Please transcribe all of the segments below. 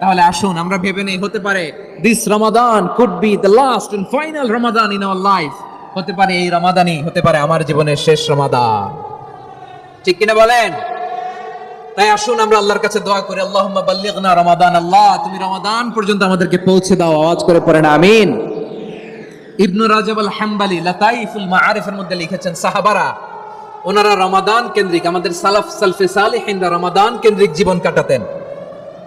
তাহলে আসুন, আমরা ভেবে নেই, হতে পারে this Ramadan could be the last and final Ramadan in our life হতে পারে এই রমাদানই হতে পারে আমার জীবনের শেষ রমাদান ঠিক কিনা বলেন? তাই আসুন, আমরা আল্লাহর কাছে দোয়া করি, আল্লাহুম্মা বাল্লিগনা রমাদান আল্লাহ, তুমি রমাদান পর্যন্ত আমাদেরকে পৌঁছে দাও, আওয়াজ করে পড়েন, আমিন। ইবনু রাজাব আল হাম্বালি লাতাইফুল মাআরিফের মধ্যে লিখেছেন, সাহাবারা, ওনারা রমাদান কেন্দ্রিক, আমাদের সালাফ সালফে সালিহিনরা রমাদান কেন্দ্রিক জীবন কাটাতেন।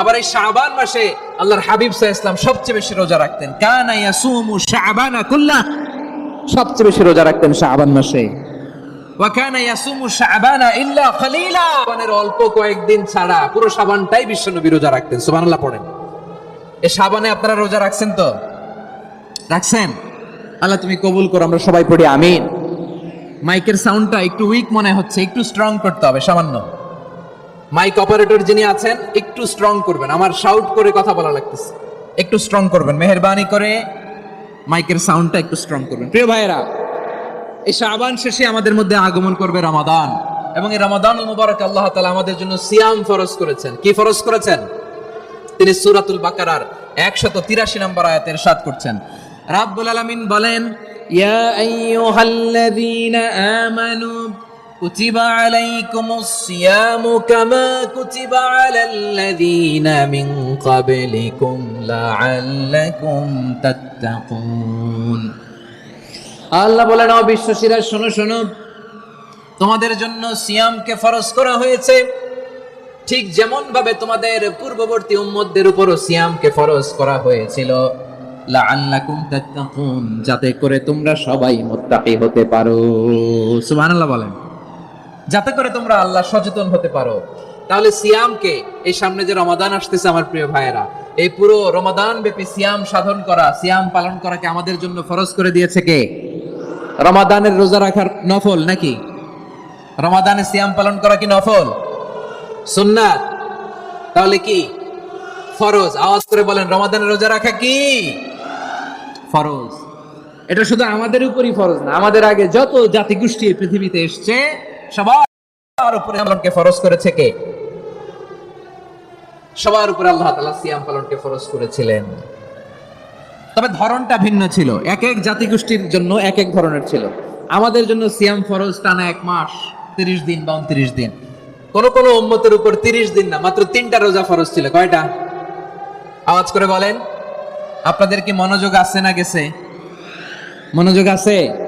আবার এই শাবান মাসে আল্লাহর হাবিব সাহ ইসলাম সবচেয়ে বেশি রোজা রাখতেন। কানা ইয়াসুমু শাবানা কুল্লাহ। সবচেয়ে বেশি রোজা রাখতেন শাবান মাসে। অল্প কয়েকদিন ছাড়া পুরো শাবানটাই বিশ্বনবী রোজা রাখতেন। সুবহানাল্লাহ পড়েন। এই শাবানে আপনারা রোজা রাখছেন তো? রাখছেন? আল্লাহ তুমি কবুল করো, আমরা সবাই পড়ি, আমিন। মাইকের সাউন্ডটা একটু উইক মনে হচ্ছে, একটু স্ট্রং করতে হবে, সামান্য। মাইক অপারেটর যিনি আছেন, একটু স্ট্রং করবেন। আমার শাউট করে কথা বলা লাগতেছে। একটু স্ট্রং করবেন, মেহেরবানি করে মাইকের সাউন্ডটা একটু স্ট্রং করবেন। প্রিয় ভাইয়েরা, এই শাবান শেষে আমাদের মধ্যে আগমন করবে রমাদান। এবং এই রমাদান মুবারক আল্লাহ তালা আমাদের জন্য সিয়াম ফরজ করেছেন। কি ফরজ করেছেন? তিনি সূরাতুল বাকারার 183 নম্বর আয়াতের সাত করছেন। রাব্বুল আলামিন বলেন, ইয়া আইয়ুহাল্লাযীনা আমানু কুতিবা আলাইকুমুস সিয়ামু কামা কুতিবা আলাল্লাযীনা মিন ক্বাবলিকুম লাআল্লাকুম তাত্তাকুন আল্লাহ বলেন ও বিশ্বসীরা শোনো শোনো। তোমাদের জন্য সিয়ামকে ফরজ করা হয়েছে। ঠিক যেমন ভাবে তোমাদের পূর্ববর্তী উম্মতদের উপরও সিয়ামকে ফরজ করা হয়েছিল। লাআল্লাকুম তাত্তাকুন যাতে করে তোমরা সবাই মুত্তাকি হতে পারো। সুবহানাল্লাহ বলেন। যাতে করে তোমরা আল্লাহ সচেতন হতে পারো। তাহলে সিয়ামকে এই সামনে যে রমাদান আসতেছে আমার প্রিয় ভাইয়েরা, এই পুরো রমাদান ব্যাপী সিয়াম সাধন করা, সিয়াম পালন করাকে আমাদের জন্য ফরজ করে দিয়েছে কে? রমাদানের রোজা রাখার নফল নাকি? রমাদানে সিয়াম পালন করা কি নফল? সুন্নাত। তাহলে কি? ফরজ। আওয়াজ করে বলেন রমাদানের রোজা রাখা কি? ফরজ। এটা শুধু আমাদের উপরই ফরজ না, আমাদের আগে যত জাতিগোষ্ঠী পৃথিবীতে এসছে সবার উপরে ফরজ করেছে কে? সবার উপরে আল্লাহ তাআলা সিয়াম পালনকে ফরজ করেছিলেন। তবে ধরনটা ভিন্ন ছিল। এক এক জাতিগোষ্ঠীর জন্য এক এক ধরনের ছিল। আমাদের জন্য সিয়াম ফরজ টানা এক মাস, তিরিশ দিন বা উনত্রিশ দিন। কোন কোন উম্মতের উপর তিরিশ দিন না, মাত্র তিনটা রোজা ফরজ ছিল। কয়টা? আওয়াজ করে বলেন। আপনাদের কি মনোযোগ আছে না গেছে? মনোযোগ আছে?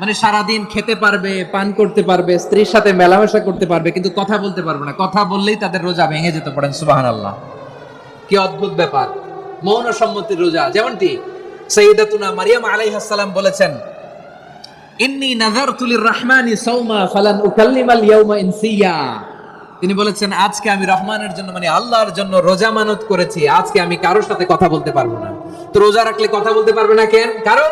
মানে সারাদিন খেতে পারবে, পান করতে পারবে, স্ত্রীর সাথে মেলামেশা করতে পারবে, কিন্তু কথা বলতে পারবে না। কথা বললেই তাদের রোজা ভেঙে যেতে পারেন সুবাহান আল্লাহ কি অদ্ভুত ব্যাপার। মৌন সম্মতির রোজা যেমনটি সৈয়দাতুনা মারিয়াম আলাইহাস সালাম বলেছেন, ইন্নি নাযারতু লির-রাহমানি সাওমা ফালান উকাল্লিমাল ইয়াওমা ইনসিয়া তিনি বলেছেন, আজকে আমি রহমানের জন্য মানে আল্লাহর জন্য রোজা মানত করেছি, আজকে আমি কারোর সাথে কথা বলতে পারব না। তো রোজা রাখলে কথা বলতে পারবে না কেন? কারণ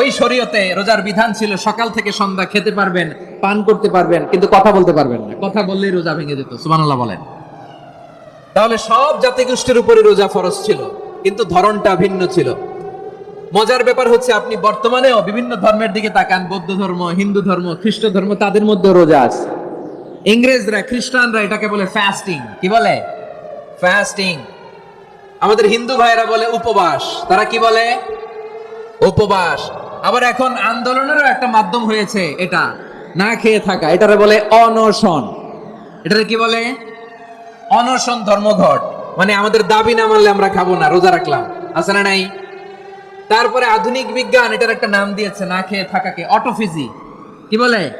ওই শরীয়তে রোজার বিধান ছিল সকাল থেকে সন্ধ্যা খেতে পারবেন, পান করতে পারবেন, কিন্তু কথা বলতে পারবেন না। কথা বললেই রোজা ভেঙে যেত, সুবহানাল্লাহ বলেন। তাহলে সব জাতিগোষ্ঠীর উপরে রোজা ফরজ ছিল, কিন্তু ধরনটা ভিন্ন ছিল। মজার ব্যাপার হচ্ছে আপনি বর্তমানেও বিভিন্ন ধর্মের দিকে তাকান, বৌদ্ধ ধর্ম, হিন্দু ধর্ম, খ্রিস্ট ধর্ম, তাদের মধ্যে রোজা আছে। ইংরেজরা, খ্রিস্টানরা এটাকে বলে ফাস্টিং কি বলে? ফাস্টিং আমাদের হিন্দু ভাইরা বলে উপবাস, তারা কি বলে? উপবাস। আবার এখন আন্দোলনেরও একটা মাধ্যম হয়েছে এটা। না খেয়ে থাকা, এটারে বলে অনশন। এটারে কি বলে? অনশন ধর্মঘট। মানে আমাদের দাবি না মানলে আমরা খাব না, রোজা রাখলাম। আছে না নাই? তারপরে আধুনিক বিজ্ঞান এটার একটা নাম দিয়েছে, না খেয়ে থাকাকে, অটোফিজি। কি বলে?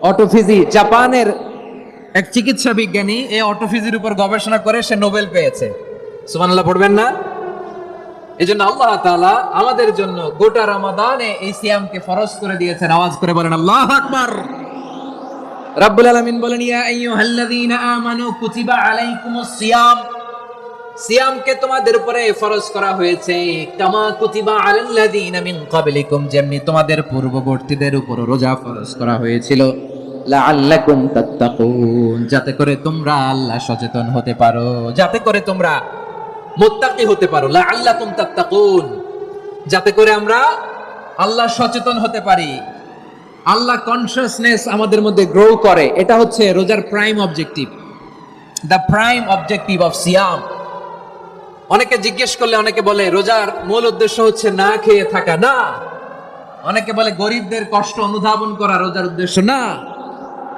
অটোফিজি। জাপানের এক চিকিৎসা বিজ্ঞানী এই অটোফিজির উপর গবেষণা করে সে নোবেল পেয়েছে। সুবহানাল্লাহ, পড়বেন না? এই জন্য আল্লাহ তাআলা আমাদের জন্য গোটা এই সিয়ামকে ফরজ করে দিয়েছেন। আওয়াজ করে বলেন, আল্লাহ আকবার। রাব্বুল আলামিন বলেন, ইয়া আইয়ুহাল্লাযীনা আমানু কুতিবা আলাইকুমুস সিয়াম। সিয়ামকে তোমাদের উপরে ফরজ করা হয়েছে। কামা কুতিবা আলাল্লাযীনা মিন ক্বাবলিকুম, যেমনি তোমাদের পূর্ববর্তীদের উপর রোজা ফরজ করা হয়েছিল। লাআল্লাকুম তাত্তাকুন, যাতে করে তোমরা আল্লাহ সচেতন হতে পারো। যাতে করে তোমরা মুত্তাকি হতে পারো। লাআল্লাকুম তাত্তাকুন। যাতে করে আমরা আল্লাহ সচেতন হতে পারি। আল্লাহ কনসিয়াসনেস আমাদের মধ্যে গ্রো করে। এটা হচ্ছে রোজার prime objective the prime objective of সিয়াম অনেকে জিজ্ঞেস করলে অনেকে বলে, রোজার মূল উদ্দেশ্য হচ্ছে না খেয়ে থাকা। না। অনেকে বলে গরিবদের কষ্ট অনুধাবন করা রোজার উদ্দেশ্য না।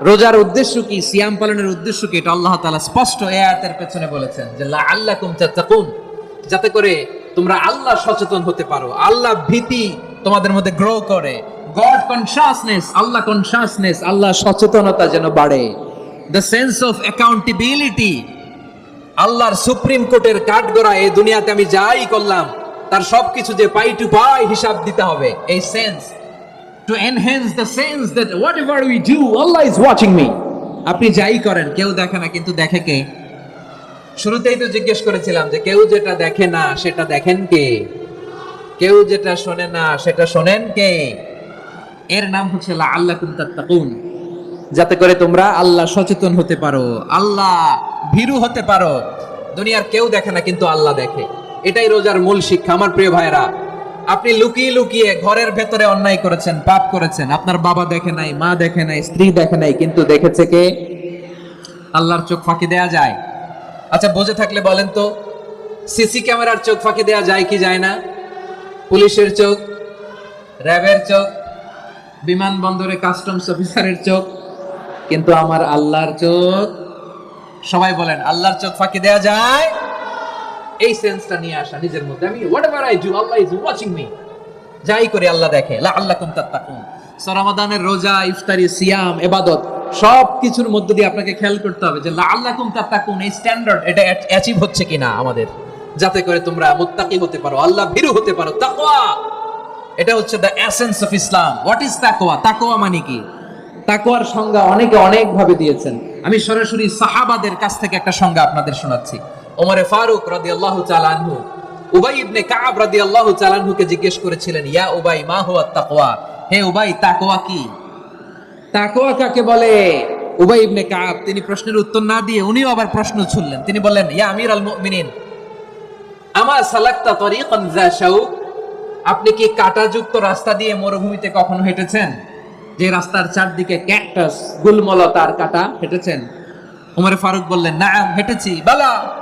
রোজার উদ্দেশ্য কি? সিয়াম পালনের উদ্দেশ্য কি? এটা আল্লাহ তাআলা স্পষ্ট আয়াতের পেছনে বলেছেন যে, লাআল্লাকুম তাত্তাকুন। যাতে করে তোমরা আল্লাহ সচেতন হতে পারো। আল্লাহ ভীতি তোমাদের মধ্যে গ্রো করে। God consciousness Allah consciousness Allah সচেতনতা যেন বাড়ে। দ্য সেন্স অফ অ্যাকাউন্টেবিলিটি আল্লাহর সুপ্রিম কোর্টের কাঠগড়া, এই দুনিয়াতে আমি যাই করলাম, তার সবকিছু যে পাই টু পাই হিসাব দিতে হবে। এই sense enhance the sense that whatever we do Allah is watching me আপনি যাই করেন, কেউ দেখে না, কিন্তু দেখে কে? শুরুতেই তো জিজ্ঞেস করেছিলাম যে কেউ যেটা দেখে না, সেটা দেখেন কে? কেউ যেটা শোনে না, সেটা শোনেন কে? এর নাম হচ্ছে আল্লাহ তাত্তাকুন। যাতে করে তোমরা আল্লাহ সচেতন হতে পারো, আল্লাহ ভীরু হতে পারো। দুনিয়ার কেউ দেখে না, কিন্তু আল্লাহ দেখে। এটাই রোজার মূল শিক্ষা, আমার প্রিয় ভাইরা আপনি লুকিয়ে লুকিয়ে ঘরের ভেতরে অন্যায় করেছেন, পাপ করেছেন। আপনার বাবা দেখে নাই, মা দেখে নাই, স্ত্রী দেখে নাই, কিন্তু দেখেছে কে? আল্লাহর চোখ ফাঁকি দেয়া যায়। আচ্ছা বুঝে থাকলে বলেন তো, সিসি ক্যামেরার চোখ ফাঁকি দেয়া যায় কি যায় না? পুলিশের চোখ, র্যাবের চোখ, বিমানবন্দরে কাস্টমস অফিসারের চোখ, কিন্তু আমার আল্লাহর চোখ, সবাই বলেন, আল্লাহর চোখ ফাঁকি দেয়া যায়। এই সেন্সটা নিয়ে আসা নিজের মধ্যে। আমি whatever I do Allah is watching me যাই করে আল্লাহ দেখে লা আল্লাহ কুম তাত্তাকুন রমাদানের রোজা, ইফতারি, সিয়াম ইবাদত সব কিছুর মধ্য দিয়ে আপনাকে খেয়াল করতে হবে যে লা আল্লাহ কুম তাত্তাকুন, এই স্ট্যান্ডার্ড এটা অ্যাচিভ হচ্ছে কিনা আমাদের। যাতে করে তোমরা মুত্তাকি হতে পারো, আল্লাহ ভীরু হতে পারো। তাকওয়া! এটা হচ্ছে the essence of Islam what is তাকওয়া? তাকওয়া মানে কি? তাকওয়ার সংজ্ঞা অনেকে অনেক ভাবে দিয়েছেন। আমি সরাসরি সাহাবাদের কাছ থেকে একটা সংজ্ঞা আপনাদের শোনাচ্ছি। ওমরে ফারুক রাদিয়াল্লাহু তাআলা আনহু, উবাই ইবনে কাব রাদিয়াল্লাহু তাআলা আনহুকে জিজ্ঞেস করেছিলেন, ইয়া উবাই, মা হুয়া তাকওয়া? হে উবাই, তাকওয়া কি? তাকওয়া কাকে বলে? উবাই ইবনে কাব তিনি প্রশ্নের উত্তর না দিয়ে উনিও আবার প্রশ্ন ছুড়লেন। তিনি বললেন, ইয়া আমির আল মুমিনিন, আমা সালাক্তা তরিকান যা শাউক? আপনি কি কাঁটাযুক্ত রাস্তা দিয়ে মরুভূমিতে কখনো হেঁটেছেন? যে রাস্তার চারদিকে ক্যাকটাস, গুলমলতার কাটা, হেঁটেছেন। উমর ফারুক বললেন না হেঁটেছি, বালা।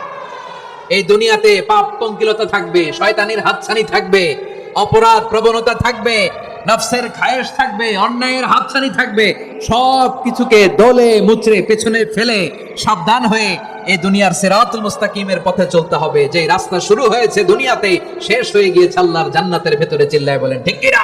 এই দুনিয়াতে পাপ পঙ্কিলতা থাকবে, শয়তানির হাতছানি থাকবে, অপরাধ প্রবণতা থাকবে, নফসের খায়েশ থাকবে, অন্যায়ের হাতছানি থাকবে সব কিছুকে দলে, মুচড়ে, পেছনে ফেলে সাবধান হয়ে এই দুনিয়ার সিরাতুল মুস্তাকিমের পথে চলতে হবে। যে রাস্তা শুরু হয়েছে দুনিয়াতে শেষ হয়ে গিয়েছে আল্লাহর জান্নাতের ভেতরে চিল্লায় বলেন, ঠিক কিনা?